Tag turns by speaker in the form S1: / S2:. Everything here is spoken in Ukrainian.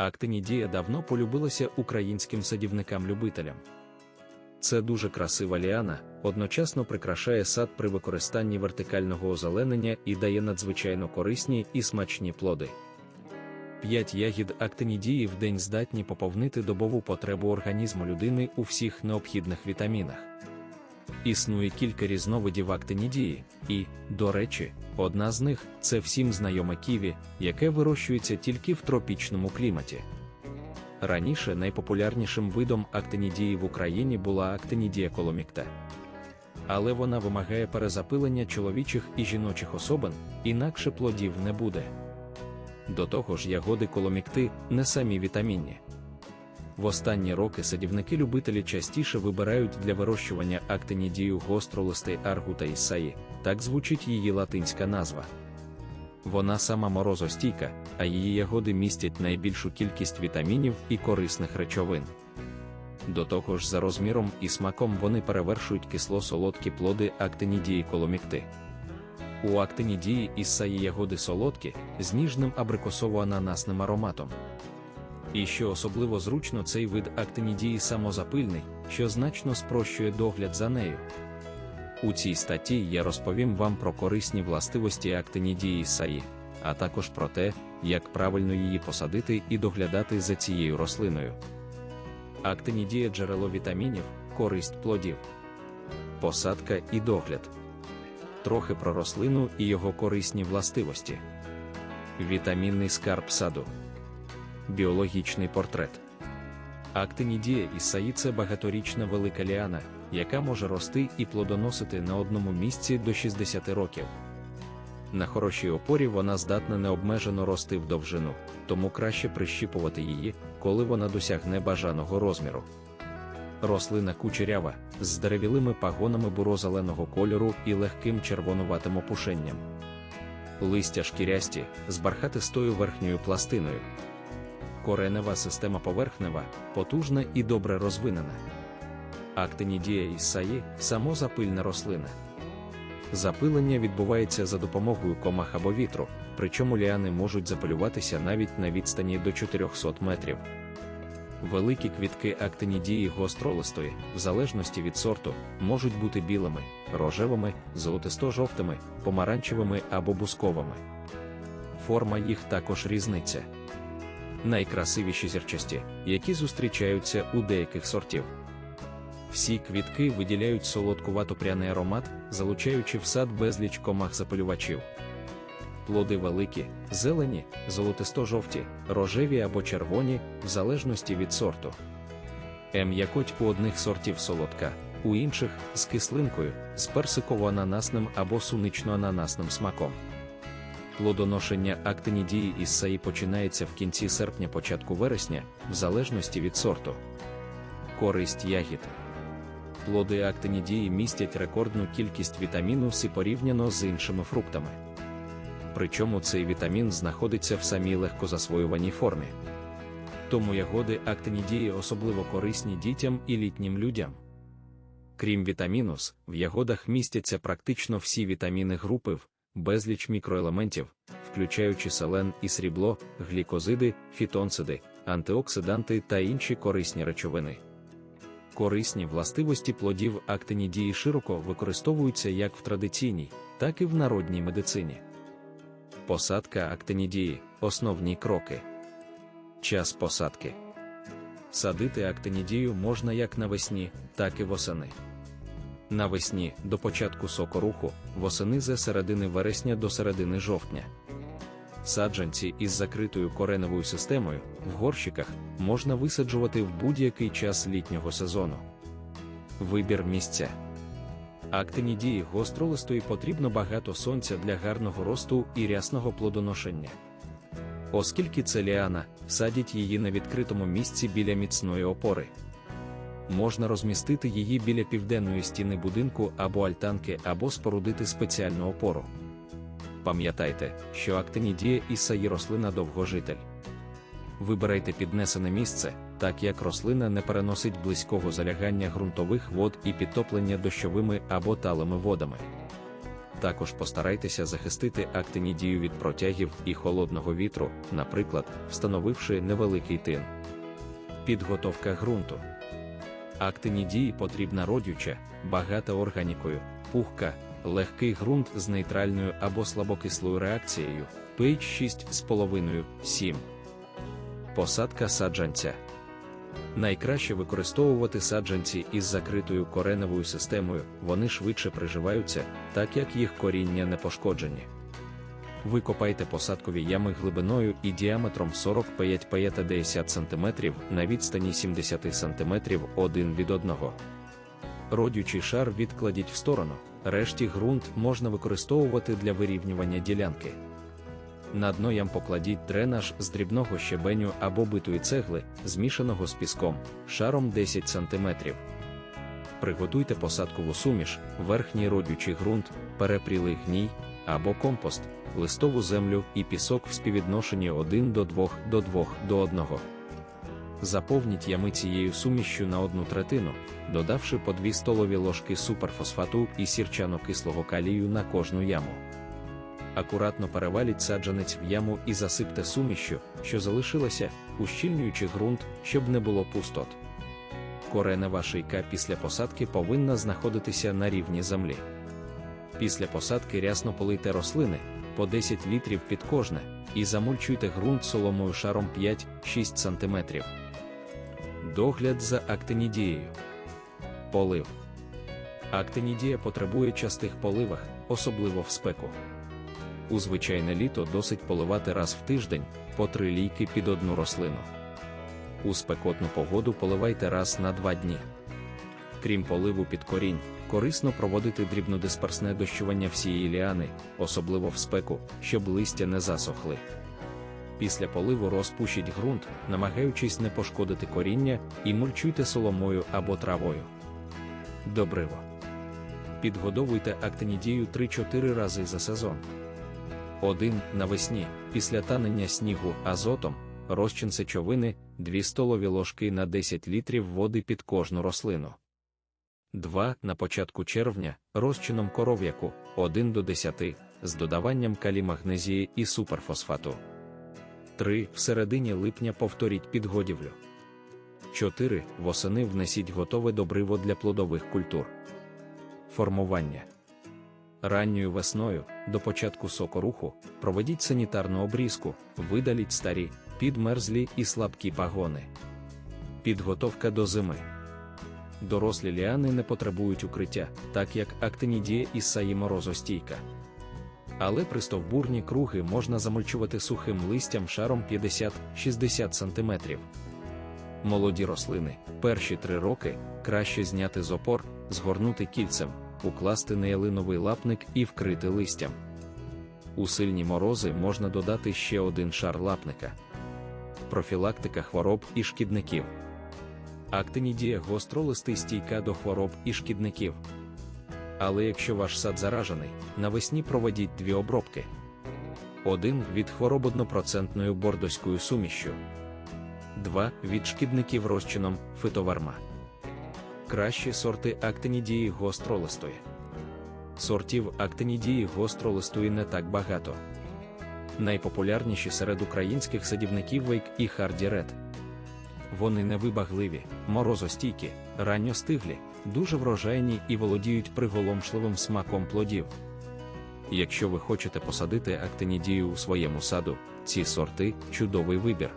S1: Актинідія давно полюбилася українським садівникам-любителям. Це дуже красива ліана, одночасно прикрашає сад при використанні вертикального озеленення і дає надзвичайно корисні і смачні плоди. П'ять ягід актинідії в день здатні поповнити добову потребу організму людини у всіх необхідних вітамінах. Існує кілька різновидів актинідії, і, до речі, одна з них це всім знайоме ківі, яке вирощується тільки в тропічному кліматі. Раніше найпопулярнішим видом актинідії в Україні була актинідія коломікта. Але вона вимагає перезапилення чоловічих і жіночих особин, інакше плодів не буде. До того ж, ягоди коломікти не самі вітамінні. В останні роки садівники-любителі частіше вибирають для вирощування актинідію гостролистий аргута ісаї, так звучить її латинська назва. Вона сама морозостійка, а її ягоди містять найбільшу кількість вітамінів і корисних речовин. До того ж, за розміром і смаком вони перевершують кисло-солодкі плоди актинідії коломікти. У актинідії ісаї ягоди солодкі з ніжним абрикосово-ананасним ароматом. І що особливо зручно, цей вид актинідії самозапильний, що значно спрощує догляд за нею. У цій статті я розповім вам про корисні властивості актинідії саї, а також про те, як правильно її посадити і доглядати за цією рослиною. Актинідія джерело вітамінів, користь плодів, посадка і догляд. Трохи про рослину і його корисні властивості. Вітамінний скарб саду. Біологічний портрет. Актинідія ісаї – це багаторічна велика ліана, яка може рости і плодоносити на одному місці до 60 років. На хорошій опорі вона здатна необмежено рости в довжину, тому краще прищіпувати її, коли вона досягне бажаного розміру. Рослина кучерява з здеревілими пагонами буро-зеленого кольору і легким червонуватим опушенням. Листя шкірясті з бархатистою верхньою пластиною. Коренева система поверхнева, потужна і добре розвинена. Актинідія ісаї самозапильна рослина. Запилення відбувається за допомогою комах або вітру, причому ліани можуть запилюватися навіть на відстані до 400 метрів. Великі квітки актинідії гостролистої, в залежності від сорту, можуть бути білими, рожевими, золотисто-жовтими, помаранчевими або бусковими. Форма їх також різниця. Найкрасивіші зірчасті, які зустрічаються у деяких сортів. Всі квітки виділяють солодкувато пряний аромат, залучаючи в сад безліч комах запалювачів. Плоди великі, зелені, золотисто-жовті, рожеві або червоні, в залежності від сорту. М'якоть у одних сортів солодка, у інших з кислинкою, з персиково-ананасним або сунично-ананасним смаком. Плодоношення актинідії із саї починається в кінці серпня-початку вересня, в залежності від сорту. Користь ягід. Плоди актинідії містять рекордну кількість вітаміну С порівняно з іншими фруктами. Причому цей вітамін знаходиться в самій легкозасвоюваній формі. Тому ягоди актинідії особливо корисні дітям і літнім людям. Крім вітаміну С, в ягодах містяться практично всі вітаміни групи В, безліч мікроелементів, включаючи селен і срібло, глікозиди, фітонциди, антиоксиданти та інші корисні речовини. Корисні властивості плодів актинідії широко використовуються як в традиційній, так і в народній медицині. Посадка актинідії основні кроки. Час посадки. Садити актинідію можна як навесні, так і восени. Навесні до початку сокоруху, восени з середини вересня до середини жовтня. Саджанці із закритою кореневою системою в горщиках можна висаджувати в будь-який час літнього сезону. Вибір місця. Актинідії гостролистої потрібно багато сонця для гарного росту і рясного плодоношення. Оскільки це ліана, садять її на відкритому місці біля міцної опори. Можна розмістити її біля південної стіни будинку або альтанки, або спорудити спеціальну опору. Пам'ятайте, що актинідія і саї рослина довгожитель. Вибирайте піднесене місце, так як рослина не переносить близького залягання ґрунтових вод і підтоплення дощовими або талими водами. Також постарайтеся захистити актинідію від протягів і холодного вітру, наприклад, встановивши невеликий тин. Підготовка ґрунту. Актинідії потрібна родюча, багата органікою, пухка, легкий ґрунт з нейтральною або слабокислою реакцією, pH 6,5, 7. Посадка саджанця. Найкраще використовувати саджанці із закритою кореневою системою, вони швидше приживаються, так як їх коріння не пошкоджені. Викопайте посадкові ями глибиною і діаметром 45-50 см на відстані 70 см один від одного. Родючий шар відкладіть в сторону, решті ґрунт можна використовувати для вирівнювання ділянки. На дно ям покладіть дренаж з дрібного щебеню або битої цегли, змішаного з піском, шаром 10 см. Приготуйте посадкову суміш, верхній родючий ґрунт, перепрілий гній або компост, листову землю і пісок в співвідношенні 1 до 2 до 2 до 1. Заповніть ями цією сумішшю на одну третину, додавши по 2 столові ложки суперфосфату і сірчано-кислого калію на кожну яму. Акуратно переваліть саджанець в яму і засипте сумішю, що залишилася, ущільнюючи ґрунт, щоб не було пустот. Коренева шийка після посадки повинна знаходитися на рівні землі. Після посадки рясно полийте рослини по 10 літрів під кожне і замульчуйте ґрунт соломою шаром 5-6 см. Догляд за актинідією. Полив. Актинідія потребує частих поливах, особливо в спеку. У звичайне літо досить поливати раз в тиждень по три лійки під одну рослину. У спекотну погоду поливайте раз на два дні. Крім поливу під корінь, корисно проводити дрібнодисперсне дощування всієї ліани, особливо в спеку, щоб листя не засохли. Після поливу розпушіть ґрунт, намагаючись не пошкодити коріння, і мульчуйте соломою або травою. Добриво. Підгодовуйте актинідію 3-4 рази за сезон. 1. Навесні, після танення снігу азотом, розчин сечовини 2 столові ложки на 10 літрів води під кожну рослину. 2. На початку червня розчином коров'яку 1 до 10 з додаванням калімагнезії і суперфосфату. 3. В середині липня повторіть підгодівлю. 4. Восени внесіть готове добриво для плодових культур. Формування. Ранньою весною, до початку сокоруху, проведіть санітарну обрізку, видаліть старі, підмерзлі і слабкі пагони. Підготовка до зими. Дорослі ліани не потребують укриття, так як актинідія і саї морозостійка. Але пристовбурні круги можна замульчувати сухим листям шаром 50-60 см. Молоді рослини, перші три роки краще зняти з опор, згорнути кільцем, укласти неялиновий лапник і вкрити листям. У сильні морози можна додати ще один шар лапника. Профілактика хвороб і шкідників. Актинідія гостролистий стійка до хвороб і шкідників. Але якщо ваш сад заражений, навесні проведіть дві обробки. Один від хвороб однопроцентною бордоською сумішшю. 2 від шкідників розчином фитоварма. Кращі сорти актинідії гостролистої. Сортів актинідії гостролистої не так багато. Найпопулярніші серед українських садівників Вейк і Харді Ред. Вони невибагливі, морозостійкі, ранньостиглі, дуже врожайні і володіють приголомшливим смаком плодів. Якщо ви хочете посадити актинідію у своєму саду, ці сорти чудовий вибір.